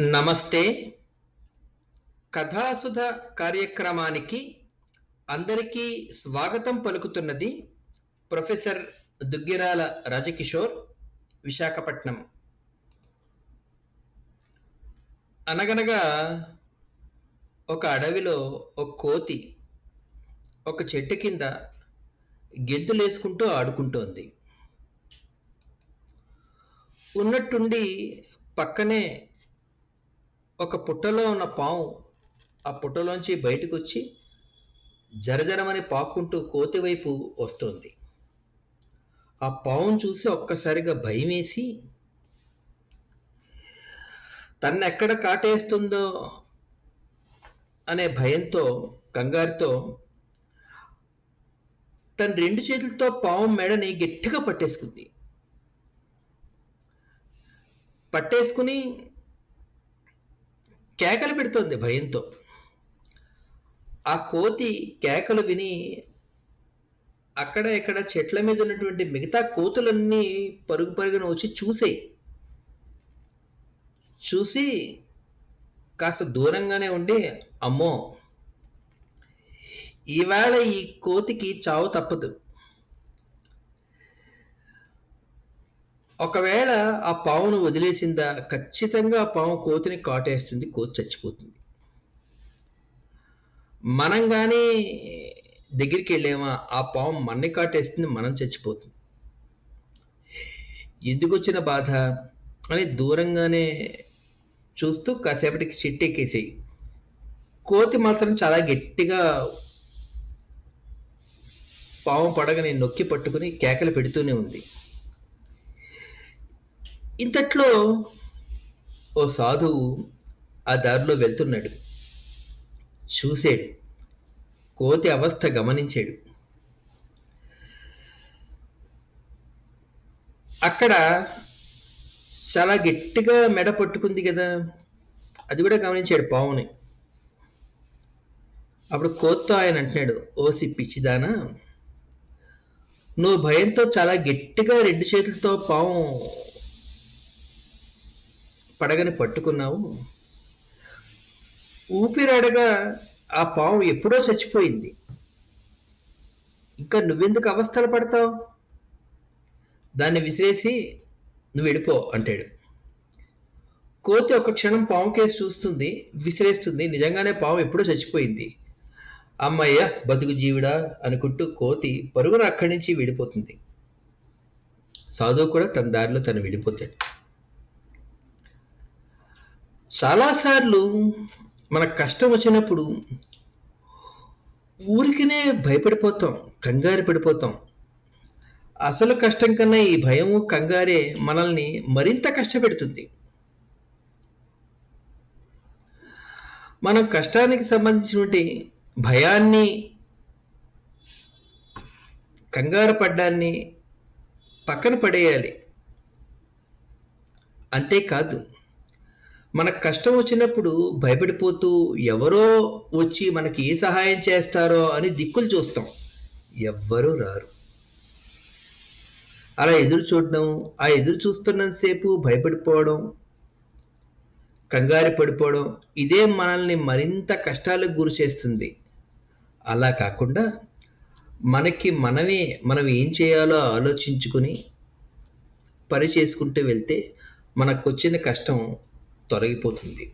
నమస్తే. కథాసుధ కార్యక్రమానికి అందరికీ స్వాగతం పలుకుతున్నది ప్రొఫెసర్ దుగ్గిరాల రాజకిషోర్ విశాఖపట్నం. అనగనగా ఒక అడవిలో ఒక కోతి ఒక చెట్టు కింద గెంతులేసుకుంటూ ఆడుకుంటోంది. ఉన్నట్టుండి పక్కనే ఒక పుట్టలో ఉన్న పాము ఆ పుట్టలోంచి బయటకు వచ్చి జరజరమని పాక్కుంటూ కోతి వైపు వస్తోంది. ఆ పావును చూసి ఒక్కసారిగా భయం వేసి తన్నెక్కడ కాటేస్తుందో? అనే భయంతో కంగారుతో తన రెండు చేతులతో పావు మెడని గట్టిగా పట్టేసుకుంది. పట్టేసుకుని కేకలు పెడుతోంది భయంతో. ఆ కోతి కేకలు విని అక్కడ ఇక్కడ చెట్ల మీద ఉన్నటువంటి మిగతా కోతులన్నీ పరుగు పరుగున వచ్చి చూసాయి. చూసి కాస్త దూరంగానే ఉండి అమ్మో! ఈవేళ ఈ కోతికి చావు తప్పదు. ఒకవేళ ఆ పావును వదిలేసిందా ఖచ్చితంగా ఆ పాము కోతిని కాటేస్తుంది కోతి చచ్చిపోతుంది. మనం కానీ దగ్గరికి వెళ్ళామా ఆ పాము మనని కాటేస్తుంది మనం చచ్చిపోతుంది. ఎందుకు వచ్చిన బాధ? అని దూరంగానే చూస్తూ కాసేపటికి చెట్టు ఎక్కేసాయి. కోతి మాత్రం చాలా గట్టిగా పాము పడగని నొక్కి పట్టుకుని కేకలు పెడుతూనే ఉంది. ఇంతట్లో ఓ సాధువు ఆ దారిలో వెళ్తున్నాడు. చూశాడు. కోతి అవస్థ గమనించాడు. అక్కడ చాలా గట్టిగా మెడ పట్టుకుంది కదా. అది కూడా గమనించాడు పావుని. అప్పుడు కోత్తో ఆయన అంటున్నాడు ఓసి పిచ్చిదానా! నువ్వు భయంతో చాలా గట్టిగా రెండు చేతులతో పాము పడగని పట్టుకున్నావు? ఊపిరాడగా ఆ పాము ఎప్పుడో చచ్చిపోయింది. ఇంకా నువ్వెందుకు అవస్థలు పడతావు? దాన్ని విసిరేసి నువ్వు వెళ్ళిపో అంటాడు. కోతి ఒక క్షణం పాము కేసు చూస్తుంది విసిరేస్తుంది. నిజంగానే పాము ఎప్పుడో చచ్చిపోయింది. అమ్మయ్య బతుకు జీవుడా అనుకుంటూ కోతి పరుగున అక్కడి నుంచి వెళ్ళిపోతుంది. సాధువు కూడా తన దారిలో తను వెళ్ళిపోతాడు. చాలాసార్లు మనకు కష్టం వచ్చినప్పుడు ఊరికినే భయపడిపోతాం కంగారు పడిపోతాం. అసలు కష్టం కన్నా ఈ భయము కంగారే మనల్ని మరింత కష్టపెడుతుంది. మనం కష్టానికి సంబంధించినటువంటి భయాన్ని కంగారు పడ్డాన్ని పక్కన పడేయాలి. అంతేకాదు మనకు కష్టం వచ్చినప్పుడు భయపడిపోతూ ఎవరో వచ్చి మనకి ఏ సహాయం చేస్తారో అని దిక్కులు చూస్తాం. ఎవ్వరూ రారు. అలా ఎదురు చూడడం ఆ ఎదురు చూస్తున్నంతసేపు భయపడిపోవడం కంగారు పడిపోవడం ఇదే మనల్ని మరింత కష్టాలకు గురి చేస్తుంది. అలా కాకుండా మనకి మనమే మనం ఏం చేయాలో ఆలోచించుకుని పని చేసుకుంటూ వెళ్తే మనకు వచ్చిన కష్టం తొలగిపోతుంది